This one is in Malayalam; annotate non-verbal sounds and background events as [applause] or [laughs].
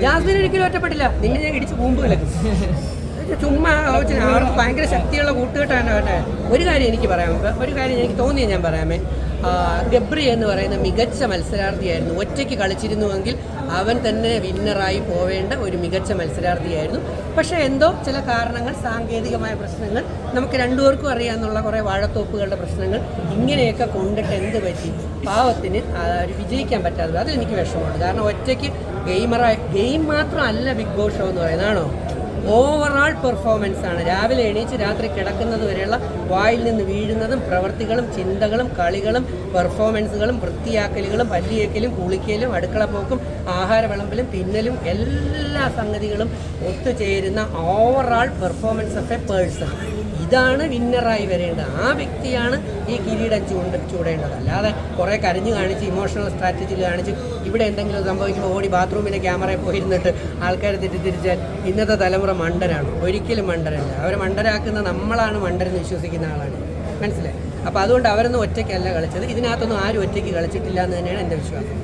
ജാസ്മിൻ ഒരിക്കലും ഒറ്റപ്പെട്ടില്ല. നിന്നെ ഞാൻ ഇടിച്ച് കൂമ്പുകളെ [laughs] ചുമ്മാ അവർക്ക് ഭയങ്കര ശക്തിയുള്ള കൂട്ടുകെട്ടാണ് അവരുടെ ഒരു കാര്യം എനിക്ക് പറയാം ഒരു കാര്യം എനിക്ക് തോന്നിയ ഞാൻ പറയാമേ. ഗബ്രി എന്ന് പറയുന്ന മികച്ച മത്സരാർത്ഥിയായിരുന്നു. ഒറ്റയ്ക്ക് കളിച്ചിരുന്നുവെങ്കിൽ അവൻ തന്നെ വിന്നറായി പോവേണ്ട ഒരു മികച്ച മത്സരാർത്ഥിയായിരുന്നു. പക്ഷേ എന്തോ ചില കാരണങ്ങൾ സാങ്കേതികമായ പ്രശ്നങ്ങൾ നമുക്ക് രണ്ടുപേർക്കും അറിയാമെന്നുള്ള കുറേ വാഴത്തോപ്പുകളുടെ പ്രശ്നങ്ങൾ ഇങ്ങനെയൊക്കെ കൊണ്ടിട്ട് എന്ത് പറ്റി? പാവത്തിന് ഒരു വിജയിക്കാൻ പറ്റാതെ പോയി. അതെനിക്ക് വിഷമമുണ്ട്. കാരണം ഒറ്റയ്ക്ക് ഗെയിമറായി ഗെയിം മാത്രമല്ല ബിഗ് ബോസ് ഷോ എന്ന് പറയുന്നതാണോ ഓവറാൾ പെർഫോമൻസ് ആണ്. രാവിലെ എണീച്ച് രാത്രി കിടക്കുന്നത് വരെയുള്ള വായിൽ നിന്ന് വീഴുന്നതും പ്രവൃത്തികളും ചിന്തകളും കളികളും പെർഫോമൻസുകളും വൃത്തിയാക്കലുകളും പല്ലിയേക്കലും കുളിക്കലും അടുക്കള പോക്കും ആഹാര വിളമ്പലും തിന്നലും എല്ലാ സംഗതികളും ഒത്തുചേരുന്ന overall performance of a person ഇതാണ് വിന്നറായി വരേണ്ടത്. ആ വ്യക്തിയാണ് ഈ കിരീടം ചൂണ്ട ചൂടേണ്ടത്. അല്ലാതെ കുറേ കരഞ്ഞു കാണിച്ച് ഇമോഷണൽ സ്ട്രാറ്റജിയിൽ കാണിച്ച് ഇവിടെ എന്തെങ്കിലും സംഭവിക്കുമ്പോൾ ഓടി ബാത്റൂമിന്റെ ക്യാമറയിൽ പോയിരുന്നിട്ട് ആൾക്കാരെ തെറ്റിദ്ധരിച്ചാൽ ഇന്നത്തെ തലമുറ മണ്ടരാണ് ഒരിക്കലും മണ്ടരല്ല അവരെ മണ്ടരാക്കുന്ന നമ്മളാണ് മണ്ടരെന്ന് വിശ്വസിക്കുന്ന ആളാണ്. മനസ്സിലായി? അപ്പോൾ അതുകൊണ്ട് അവരൊന്നും ഒറ്റയ്ക്കല്ല കളിച്ചത്. ഇതിനകത്തൊന്നും ആരും ഒറ്റയ്ക്ക് കളിച്ചിട്ടില്ല എന്ന് തന്നെയാണ് എന്റെ വിശ്വാസം.